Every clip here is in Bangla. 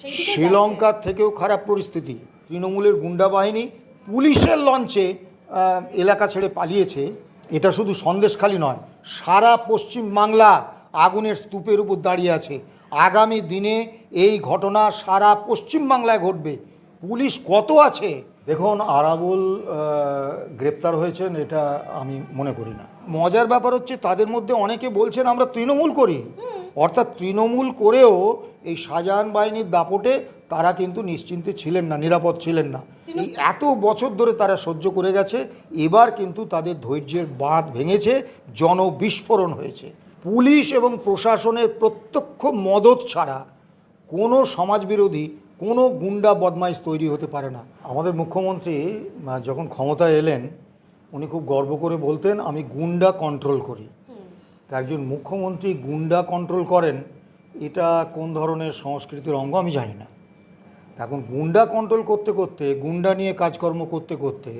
শ্রীলঙ্কার থেকেও খারাপ পরিস্থিতি। তৃণমূলের গুন্ডা বাহিনী পুলিশের লঞ্চে এলাকা ছেড়ে পালিয়েছে। এটা শুধু সন্দেশখালী নয় সারা পশ্চিম বাংলা আগুনের স্তূপের উপর দাঁড়িয়ে আছে। আগামী দিনে এই ঘটনা সারা পশ্চিম বাংলায় ঘটবে। পুলিশ কত আছে? দেখুন আরাবুল গ্রেপ্তার হয়েছেন এটা আমি মনে করি না। মজার ব্যাপার হচ্ছে তাদের মধ্যে অনেকে বলছেন আমরা তৃণমূল করি। অর্থাৎ তৃণমূল করেও এই শাহজাহান বাহিনীর দাপটে তারা কিন্তু নিশ্চিন্তে ছিলেন না নিরাপদ ছিলেন না। এই এত বছর ধরে তারা সহ্য করে গেছে এবার কিন্তু তাদের ধৈর্যের বাঁধ ভেঙেছে জনবিস্ফোরণ হয়েছে। পুলিশ এবং প্রশাসনের প্রত্যক্ষ মদত ছাড়া কোনো সমাজবিরোধী কোনো গুন্ডা বদমাইশ তৈরি হতে পারে না। আমাদের মুখ্যমন্ত্রী যখন ক্ষমতায় এলেন উনি খুব গর্ব করে বলতেন আমি গুন্ডা কন্ট্রোল করি। তা একজন মুখ্যমন্ত্রী গুন্ডা কন্ট্রোল করেন, এটা কোন ধরনের সংস্কৃতির অঙ্গ আমি জানি না। এখন গুন্ডা কন্ট্রোল করতে করতে, গুন্ডা নিয়ে কাজকর্ম করতে করতে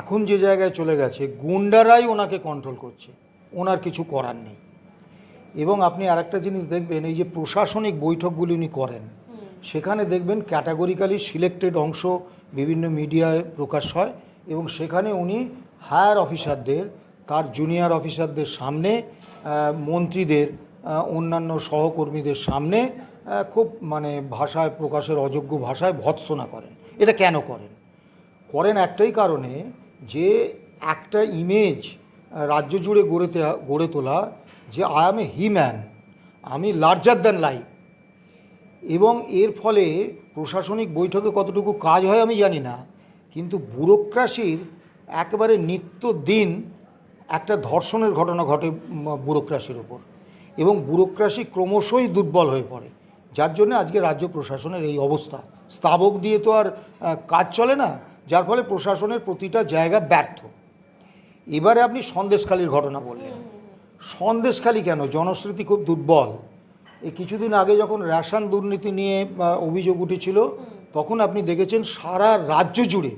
এখন যে জায়গায় চলে গেছে, গুন্ডারাই ওনাকে কন্ট্রোল করছে। ওনার কিছু করার নেই। এবং আপনি আরেকটা জিনিস দেখবেন, এই যে প্রশাসনিক বৈঠকগুলি উনি করেন, সেখানে দেখবেন ক্যাটাগরিক্যালি সিলেক্টেড অংশ বিভিন্ন মিডিয়ায় প্রকাশ হয়, এবং সেখানে উনি হায়ার অফিসারদের তার জুনিয়র অফিসারদের সামনে মন্ত্রীদের অন্যান্য সহকর্মীদের সামনে খুব মানে ভাষায় প্রকাশের অযোগ্য ভাষায় ভৎসনা করেন। এটা কেন করেন? করেন একটাই কারণে যে একটা ইমেজ রাজ্য জুড়ে গড়ে গড়ে তোলা যে আই এম এ হিম্যান আমি লার্জার দ্যান লাইফ এবং এর ফলে প্রশাসনিক বৈঠকে কতটুকু কাজ হয় আমি জানি না, কিন্তু ব্যুরোক্রাসির একেবারে নিত্যদিন একটা ধর্ষণের ঘটনা ঘটে ব্যুরোক্রাসির ওপর এবং ব্যুরোক্রাসি ক্রমশই দুর্বল হয়ে পড়ে। যার জন্য আজকে রাজ্য প্রশাসনের এই অবস্থা। স্তাবক দিয়ে তো আর কাজ চলে না, যার ফলে প্রশাসনের প্রতিটা জায়গা ব্যর্থ। এবারে আপনি সন্দেশখালির ঘটনা বললেন। সন্দেশখালি কেন? জনশ্রুতি খুব দুর্বল। এই কিছুদিন আগে যখন রেশন দুর্নীতি নিয়ে অভিযোগ উঠেছিল, তখন আপনি দেখেছেন সারা রাজ্য জুড়ে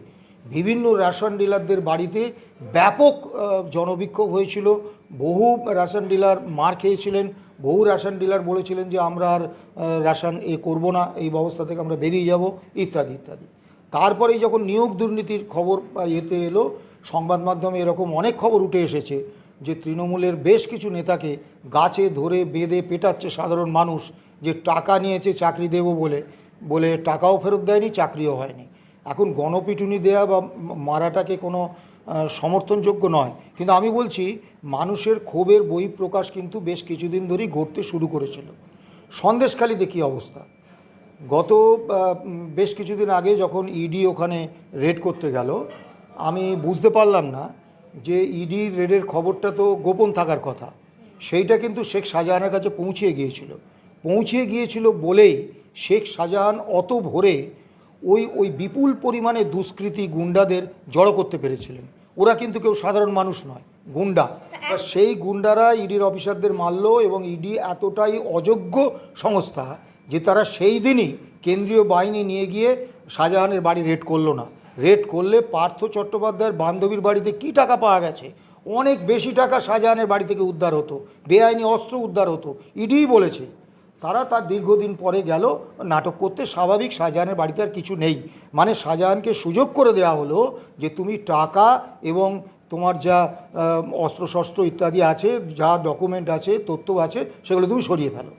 বিভিন্ন রেশন ডিলারদের বাড়িতে ব্যাপক জনবিক্ষোভ হয়েছিল। বহু রেশন ডিলার মার খেয়েছিলেন। বহু রেশন ডিলার বলেছিলেন যে, আমরা আর রেশন এ করব না, এই ব্যবস্থা থেকে আমরা বেরিয়ে যাব, ইত্যাদি ইত্যাদি। তারপরেই যখন নিয়োগ দুর্নীতির খবর এতে এলো, সংবাদ মাধ্যমে এরকম অনেক খবর উঠে এসেছে যে, তৃণমূলের বেশ কিছু নেতাকে গাছে ধরে বেঁধে পেটাচ্ছে সাধারণ মানুষ যে, টাকা নিয়েছে, চাকরি দেব বলে। বলে, টাকাও ফেরত দেয়নি, চাকরিও হয়নি। এখন গণপিটুনি দেয়া বা মারাটাকে কোনো সমর্থনযোগ্য নয়। কিন্তু আমি বলছি, মানুষের ক্ষোভের বহিঃপ্রকাশ কিন্তু বেশ কিছুদিন ধরেই ঘটতে শুরু করেছিল। সন্দেশখালিতে কী অবস্থা? গত বেশ কিছুদিন আগে যখন ইডি ওখানে রেড করতে গেল, আমি বুঝতে পারলাম না যে ইডি রেডের খবরটা তো গোপন থাকার কথা। সেইটা কিন্তু শেখ শাহজাহানের কাছে পৌঁছিয়ে গিয়েছিল। পৌঁছিয়ে গিয়েছিল বলেই শেখ শাহজাহান অত ভোরে ওই ওই বিপুল পরিমাণে দুষ্কৃতী গুন্ডাদের জড়ো করতে পেরেছিলেন। ওরা কিন্তু কেউ সাধারণ মানুষ নয়, গুন্ডা। সেই গুন্ডারা ইডির অফিসারদের মারলো এবং ইডি এতটাই অযোগ্য সংস্থা যে তারা সেই দিনই কেন্দ্রীয় বাহিনী নিয়ে গিয়ে শাহজাহানের বাড়ি রেড করল না। রেড করলে পার্থ চট্টোপাধ্যায়ের বান্ধবীর বাড়িতে কি টাকা পাওয়া গেছে? অনেক বেশি টাকা শাহজাহানের বাড়ি থেকে উদ্ধার হতো, বেআইনি অস্ত্র উদ্ধার হতো। ইডিই বলেছে তারা তার দীর্ঘদিন পরে গেল, নাটক করতে। স্বাভাবিক শাহজাহানের বাড়িতে আর কিছু নেই। মানে শাহজাহানকে সুযোগ করে দেওয়া হলো যে তুমি টাকা এবং তোমার যা অস্ত্রশস্ত্র ইত্যাদি আছে, যা ডকুমেন্ট আছে, তথ্য আছে, সেগুলো তুমি সরিয়ে ফেলো।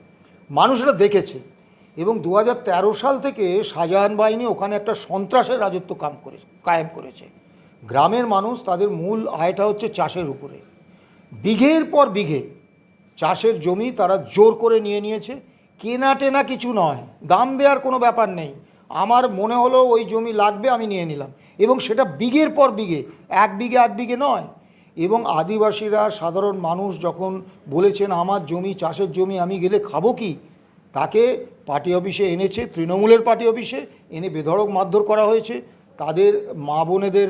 মানুষরা দেখেছে এবং দু হাজার তেরো সাল থেকে শাহজাহান বাহিনী ওখানে একটা সন্ত্রাসের রাজত্ব কাম করে কায়েম করেছে। গ্রামের মানুষ তাদের মূল আয়টা হচ্ছে চাষের উপরে। বিঘের পর বিঘে চাষের জমি তারা জোর করে নিয়ে নিয়েছে। কেনা টেনা কিছু নয়। দাম দেওয়ার কোনো ব্যাপার নেই। আমার মনে হলো ওই জমি লাগবে আমি নিয়ে নিলাম। এবং সেটা বিঘের পর বিঘে, এক বিঘে, আধ বিঘে নয়। এবং আদিবাসীরা, সাধারণ মানুষ যখন বলেছেন, আমার জমি, চাষের জমি আমি গেলে খাব কি? তাকে পার্টি অফিসে এনেছে, তৃণমূলের পার্টি অফিসে এনে বেধড়ক মারধর করা হয়েছে। তাদের মা বোনেদের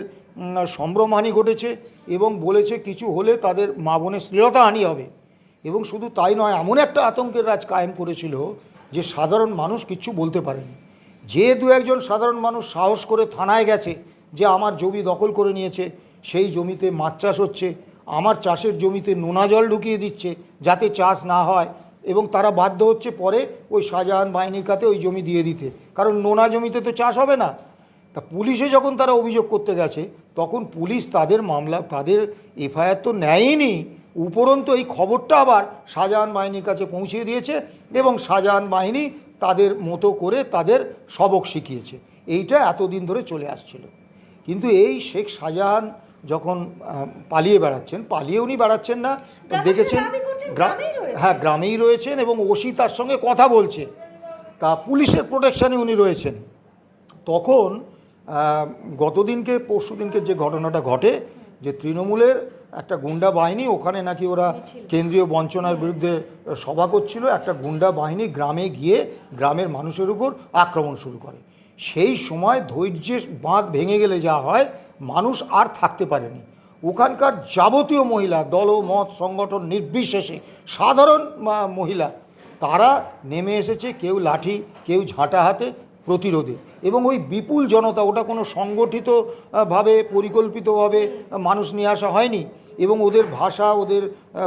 সম্ভ্রমহানি ঘটেছে এবং বলেছে কিছু হলে তাদের মা বোনের শ্লীলতাহানি হবে। এবং শুধু তাই নয়, এমন একটা আতঙ্কের রাজ কায়েম করেছিল যে সাধারণ মানুষ কিচ্ছু বলতে পারেনি। যে দু একজন সাধারণ মানুষ সাহস করে থানায় গেছে যে আমার জমি দখল করে নিয়েছে, সেই জমিতে মাছ চাষ হচ্ছে, আমার চাষের জমিতে নোনা জল ঢুকিয়ে দিচ্ছে যাতে চাষ না হয় এবং তারা বাধ্য হচ্ছে পরে ওই শাহজাহান বাহিনীর কাছে ওই জমি দিয়ে দিতে। কারণ নোনা জমিতে তো চাষ হবে না। তা পুলিশে যখন তারা অভিযোগ করতে গেছে, তখন পুলিশ তাদের মামলা, তাদের এফআইআর তো নেয়নি উপরন্তু এই খবরটা আবার শাহজাহান বাহিনীর কাছে পৌঁছে দিয়েছে এবং শাহজাহান বাহিনী তাদের মতো করে তাদের সবক শিখিয়েছে। এইটা এতদিন ধরে চলে আসছিল। কিন্তু এই শেখ শাহজাহান যখন পালিয়ে বেড়াচ্ছেন পালিয়ে উনি বেড়াচ্ছেন না দেখেছেন হ্যাঁ গ্রামেই রয়েছেন এবং ওসি তার সঙ্গে কথা বলছে। তা পুলিশের প্রোটেকশানে উনি রয়েছেন। তখন গতদিনকে পরশুদিনকে যে ঘটনাটা ঘটে যে তৃণমূলের একটা গুন্ডা বাহিনী ওখানে নাকি ওরা কেন্দ্রীয় বঞ্চনার বিরুদ্ধে সভা করছিল। একটা গুন্ডা বাহিনী গ্রামে গিয়ে গ্রামের মানুষের উপর আক্রমণ শুরু করে। সেই সময় ধৈর্যের বাঁধ ভেঙে গেলে যা হয় মানুষ আর থাকতে পারেনি। ওখানকার যাবতীয় মহিলা দল মত সংগঠন নির্বিশেষে সাধারণ মহিলা তারা নেমে এসেছে। কেউ লাঠি কেউ ঝাঁটা হাতে প্রতিরোধে। এবং ওই বিপুল জনতা, ওটা কোনো সংগঠিতভাবে পরিকল্পিতভাবে মানুষ নিয়ে আসা হয়নি। এবং ওদের ভাষা, ওদের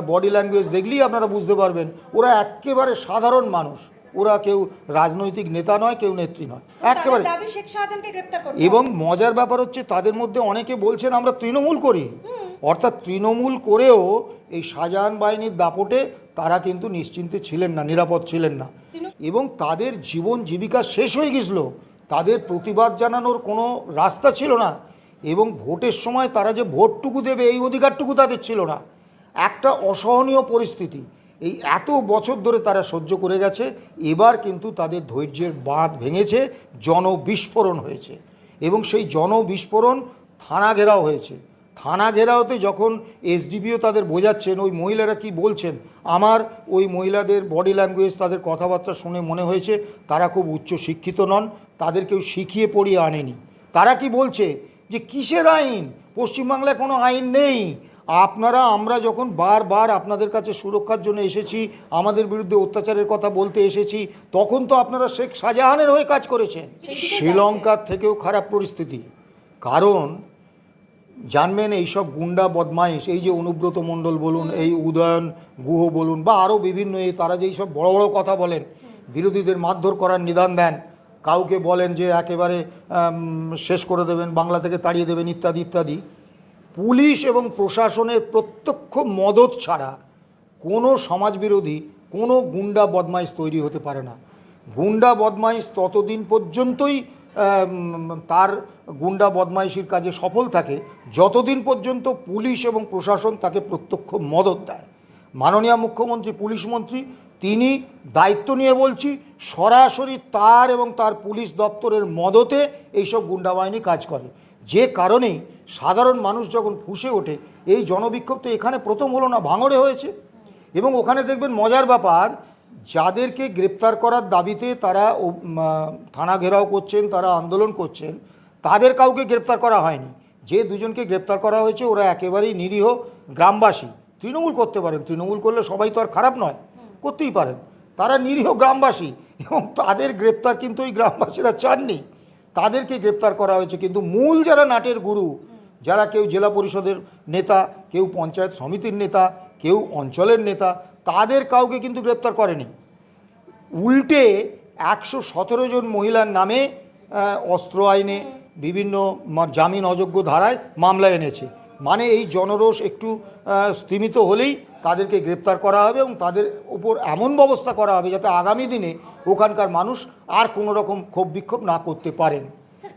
বডি ল্যাঙ্গুয়েজ দেখলেই আপনারা বুঝতে পারবেন, ওরা একেবারে সাধারণ মানুষ। ওরা কেউ রাজনৈতিক নেতা নয় কেউ নেত্রী নয়। একেবারে। এবং মজার ব্যাপার হচ্ছে তাদের মধ্যে অনেকে বলছেন আমরা তৃণমূল করি। অর্থাৎ তৃণমূল করেও এই শাহজাহান বাহিনীর দাপটে তারা কিন্তু নিশ্চিন্তে ছিলেন না নিরাপদ ছিলেন না। এবং তাদের জীবন জীবিকা শেষ হয়ে গেছিল তাদের প্রতিবাদ জানানোর কোনো রাস্তা ছিল না। এবং ভোটের সময় তারা যে ভোটটুকু দেবে এই অধিকারটুকু তাদের ছিল না। একটা অসহনীয় পরিস্থিতি। এই এত বছর ধরে তারা সহ্য করে গেছে, এবার কিন্তু তাদের ধৈর্যের বাঁধ ভেঙেছে, জনবিস্ফোরণ হয়েছে এবং সেই জনবিস্ফোরণ থানা ঘেরাও হয়েছে। থানা ঘেরাওতে যখন এসডিপিও তাদের বোঝাচ্ছেন, ওই মহিলারা কি বলছেন? আমার ওই মহিলাদের বডি ল্যাঙ্গুয়েজ তাদের কথাবার্তা শুনে মনে হয়েছে, তারা খুব উচ্চ শিক্ষিত নন তাদের কেউ শিখিয়ে পড়িয়ে আনেনি। তারা কি বলছে? যে কিসের আইন? পশ্চিমবাংলায় কোনো আইন নেই। আপনারা আমরা যখন বারবার আপনাদের কাছে সুরক্ষার জন্য এসেছি আমাদের বিরুদ্ধে অত্যাচারের কথা বলতে এসেছি তখন তো আপনারা শেখ শাহজাহানের হয়ে কাজ করেছেন। শ্রীলঙ্কার থেকেও খারাপ পরিস্থিতি। কারণ জানবেন এইসব গুন্ডা বদমাইশ এই যে অনুব্রত মণ্ডল বলুন এই উদয়ন গুহ বলুন বা আরও বিভিন্ন এই তারা যে এইসব বড় বড় কথা বলেন বিরোধীদের মারধর করার নিদান দেন কাউকে বলেন যে একেবারে শেষ করে দেবেন বাংলা থেকে তাড়িয়ে দেবেন ইত্যাদি ইত্যাদি। পুলিশ এবং প্রশাসনের প্রত্যক্ষ মদত ছাড়া কোনো সমাজবিরোধী, কোনো গুন্ডা বদমাইশ তৈরি হতে পারে না। গুন্ডা বদমাইশ ততদিন পর্যন্তই তার গুন্ডা বদমাইশির কাজে সফল থাকে, যতদিন পর্যন্ত পুলিশ এবং প্রশাসন তাকে প্রত্যক্ষ মদত দেয়। মাননীয় মুখ্যমন্ত্রী, পুলিশ মন্ত্রী, তিনি দায়িত্ব নিয়ে বলছি, সরাসরি তার এবং তার পুলিশ দপ্তরের মদতে এইসব গুন্ডা বাহিনী কাজ করে। যে কারণেই সাধারণ মানুষ যখন ফুসে ওঠে, এই জনবিক্ষোভ তো এখানে প্রথম হলো না, ভাঙড়ে হয়েছে। এবং ওখানে দেখবেন মজার ব্যাপার, যাদেরকে গ্রেপ্তার করার দাবিতে তারা থানা ঘেরাও করছেন, তারা আন্দোলন করছেন, তাদের কাউকে গ্রেপ্তার করা হয়নি। যে দুজনকে গ্রেপ্তার করা হয়েছে, ওরা একেবারেই নিরীহ গ্রামবাসী। তৃণমূল করতে পারেন, তৃণমূল করলে সবাই তো আর খারাপ নয়, করতেই পারেন। তারা নিরীহ গ্রামবাসী এবং তাদের গ্রেপ্তার কিন্তু ওই গ্রামবাসীরা চাননি। তাদেরকে গ্রেপ্তার করা হয়েছে। কিন্তু মূল যারা নাটের গুরু, যারা কেউ জেলা পরিষদের নেতা, কেউ পঞ্চায়েত সমিতির নেতা, কেউ অঞ্চলের নেতা, তাদের কাউকে কিন্তু গ্রেপ্তার করেনি। উল্টে একশো সতেরো জন মহিলার নামে অস্ত্র আইনে বিভিন্ন জামিন অযোগ্য ধারায় মামলা এনেছে। মানে এই জনরোষ একটু স্তিমিত হলেই তাদেরকে গ্রেপ্তার করা হবে এবং তাদের উপর এমন ব্যবস্থা করা হবে যাতে আগামী দিনে ওখানকার মানুষ আর কোনো রকম ক্ষোভ বিক্ষোভ না করতে পারেন।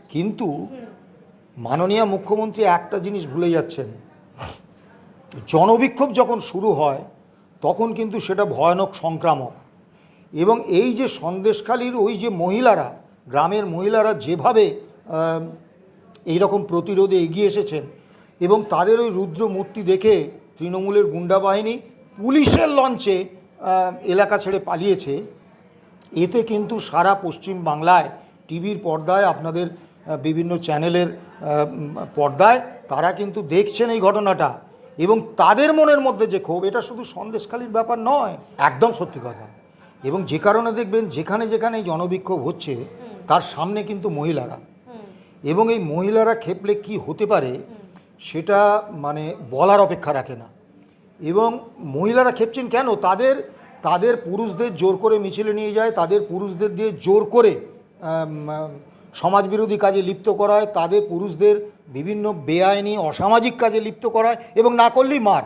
কিন্তু মাননীয় মুখ্যমন্ত্রী একটা জিনিস ভুলে যাচ্ছেন। জনবিক্ষোভ যখন শুরু হয়, তখন কিন্তু সেটা ভয়ানক সংক্রামক। এবং এই যে সন্দেশখালীর ওই যে মহিলারা, গ্রামের মহিলারা যেভাবে এই রকম প্রতিরোধে এগিয়ে এসেছেন এবং তাদের ওই রুদ্র মূর্তি দেখে তৃণমূলের গুন্ডা বাহিনী পুলিশের লঞ্চে এলাকা ছেড়ে পালিয়েছে। এতে কিন্তু সারা পশ্চিম বাংলায় টিভির পর্দায় আপনাদের বিভিন্ন চ্যানেলের পর্দায় তারা কিন্তু দেখছেন এই ঘটনাটা। এবং তাদের মনের মধ্যে যে ক্ষোভ এটা শুধু সন্দেশখালির ব্যাপার নয় একদম সত্যি কথা। এবং যে কারণে দেখবেন যেখানে যেখানে এই জনবিক্ষোভ হচ্ছে তার সামনে কিন্তু মহিলারা। এবং এই মহিলারা খেপলে কি হতে পারে সেটা মানে বলার অপেক্ষা রাখে না। এবং মহিলারা খেপছেন কেন? তাদের তাদের পুরুষদের জোর করে মিছিলে নিয়ে যায়, তাদের পুরুষদের দিয়ে জোর করে সমাজবিরোধী কাজে লিপ্ত করায়, তাদের পুরুষদের বিভিন্ন বেআইনি, অসামাজিক কাজে লিপ্ত করায় এবং না করলেই মার।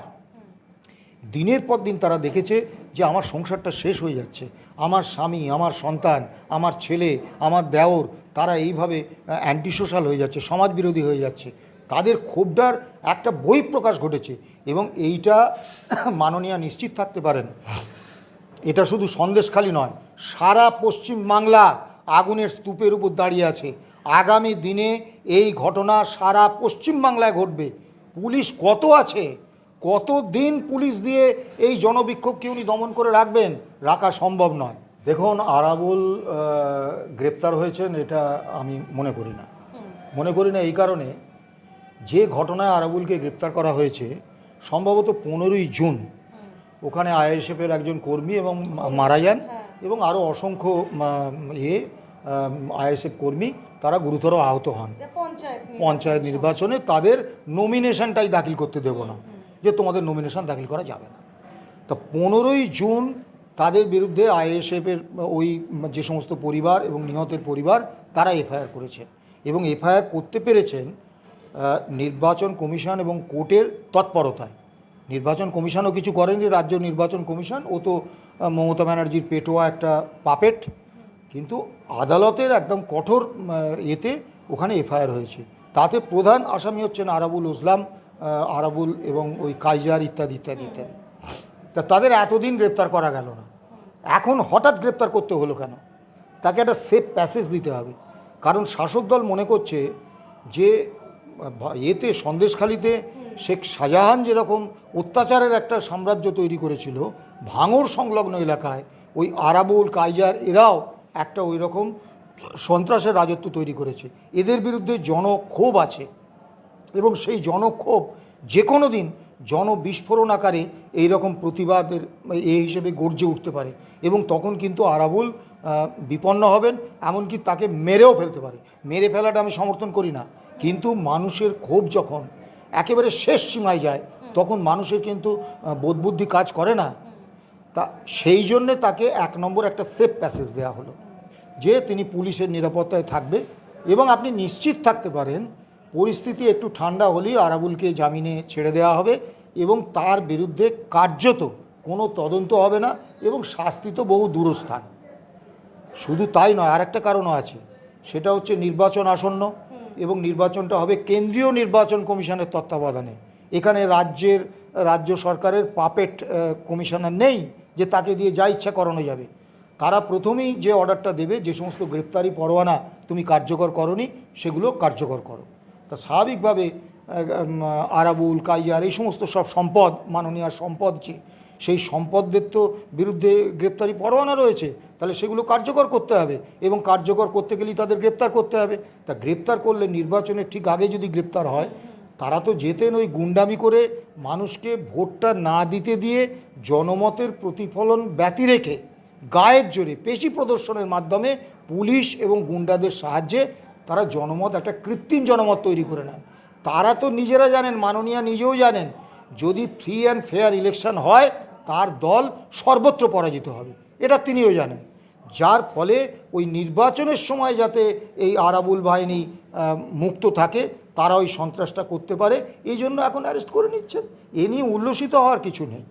দিনের পর দিন তারা দেখেছে যে আমার সংসারটা শেষ হয়ে যাচ্ছে। আমার স্বামী, আমার সন্তান, আমার ছেলে, আমার দেওর, তারা এইভাবে অ্যান্টি সোশ্যাল হয়ে যাচ্ছে, সমাজবিরোধী হয়ে যাচ্ছে। তাদের ক্ষোভটার একটা বহিঃপ্রকাশ ঘটেছে এবং এইটা মাননীয় নিশ্চিত থাকতে পারেন। এটা শুধু সন্দেশখালি নয় সারা পশ্চিম বাংলা আগুনের স্তূপের উপর দাঁড়িয়ে আছে। আগামী দিনে এই ঘটনা সারা পশ্চিম বাংলায় ঘটবে। পুলিশ কত আছে? কত দিন পুলিশ দিয়ে এই জনবিক্ষোভকে উনি দমন করে রাখবেন রাখা সম্ভব নয়। দেখুন আরাবুল গ্রেপ্তার হয়েছেন এটা আমি মনে করি না। মনে করি না এই কারণে। যে ঘটনায় আরাবুলকে গ্রেপ্তার করা হয়েছে সম্ভবত পনেরোই জুন ওখানে আইএসএফের একজন কর্মী এবং মারা যান এবং আরও অসংখ্য ইয়ে আইএসএফ কর্মী তারা গুরুতর আহত হন। পঞ্চায়েত নির্বাচনে। তাদের নমিনেশনটাই দাখিল করতে দেব না যে তোমাদের নমিনেশন দাখিল করা যাবে না। তা পনেরোই জুন তাদের বিরুদ্ধে আইএসএফের ওই যে সমস্ত পরিবার এবং নিহতের পরিবার তারা এফআইআর করেছে এবং এফআইআর করতে পেরেছেন নির্বাচন কমিশন এবং কোর্টের তৎপরতায়। নির্বাচন কমিশনও কিছু করেনি, রাজ্য নির্বাচন কমিশন। ও তো মমতা ব্যানার্জির পেটোয়া একটা পাপেট। কিন্তু আদালতের একদম কঠোর এতে ওখানে এফআইআর হয়েছে। তাতে প্রধান আসামি হচ্ছেন আরাবুল ইসলাম আরাবুল এবং ওই কাইজার ইত্যাদি ইত্যাদি ইত্যাদি। তা তাদের এতদিন গ্রেপ্তার করা গেল না। এখন হঠাৎ গ্রেপ্তার করতে হলো কেন? তাকে একটা সেফ প্যাসেজ দিতে হবে। কারণ শাসক দল মনে করছে যে এতে সন্দেশখালিতে শেখ শাহজাহান যেরকম অত্যাচারের একটা সাম্রাজ্য তৈরি করেছিল, ভাঙড় সংলগ্ন এলাকায়, ওই আরাবুল, কাইজার, এরাও একটা ওই রকম সন্ত্রাসের রাজত্ব তৈরি করেছে। এদের বিরুদ্ধে জনক্ষোভ আছে এবং সেই জনক্ষোভ যে কোনো দিন জনবিস্ফোরণ আকারে এই রকম প্রতিবাদের এ হিসেবে গর্জে উঠতে পারে। এবং তখন কিন্তু আরাবুল বিপন্ন হবেন, এমনকি তাকে মেরেও ফেলতে পারে। মেরে ফেলাটা আমি সমর্থন করি না। কিন্তু মানুষের ক্ষোভ যখন একেবারে শেষ সীমায় যায়, তখন মানুষের কিন্তু বোধবুদ্ধি কাজ করে না। তা সেই জন্যে তাকে এক নম্বর একটা সেফ প্যাসেজ দেওয়া হলো, যে তিনি পুলিশের নিরাপত্তায় থাকবে এবং আপনি নিশ্চিত থাকতে পারেন, পরিস্থিতি একটু ঠান্ডা হলেই আরাবুলকে জামিনে ছেড়ে দেওয়া হবে এবং তার বিরুদ্ধে কার্যত কোনো তদন্ত হবে না এবং শাস্তি তো বহু দূরস্থান। শুধু তাই নয়, আরেকটা কারণও আছে। সেটা হচ্ছে নির্বাচন আসন্ন এবং নির্বাচনটা হবে কেন্দ্রীয় নির্বাচন কমিশনের তত্ত্বাবধানে। এখানে রাজ্যের, রাজ্য সরকারের পাপেট কমিশনার নেই যে তাকে দিয়ে যা ইচ্ছা করানো যাবে। তারা প্রথমেই যে অর্ডারটা দেবে, যে সমস্ত গ্রেপ্তারি পরোয়ানা তুমি কার্যকর করনি, সেগুলো কার্যকর করো। তা স্বাভাবিকভাবে আরাবুল, কাইয়ার এই সমস্ত সব সম্পদ, মাননীয় সম্পদ যে সেই সম্পদদের তো বিরুদ্ধে গ্রেপ্তারি পরোয়ানা রয়েছে, তাহলে সেগুলো কার্যকর করতে হবে এবং কার্যকর করতে গেলেই তাদের গ্রেপ্তার করতে হবে। তা গ্রেপ্তার করলে নির্বাচনের ঠিক আগে যদি গ্রেপ্তার হয়, তারা তো যেতেন ওই গুন্ডামি করে মানুষকে ভোটটা না দিতে দিয়ে জনমতের প্রতিফলন ব্যতি রেখে গায়ের জোরে পেশি প্রদর্শনের মাধ্যমে পুলিশ এবং গুন্ডাদের সাহায্যে তারা জনমত, একটা কৃত্রিম জনমত তৈরি করে নেন। তারা তো নিজেরা জানেন, মাননীয়া নিজেও জানেন, যদি ফ্রি অ্যান্ড ফেয়ার ইলেকশন হয় তার দল সর্বত্র পরাজিত হবে। এটা তিনিও জানেন। যার ফলে ওই নির্বাচনের সময় যাতে এই আরাবুল বাহিনী মুক্ত থাকে, তারা ওই সন্ত্রাসটা করতে পারে, এই জন্য এখন অ্যারেস্ট করে নিচ্ছেন। এ নিয়ে উল্লসিত হওয়ার কিছু নেই।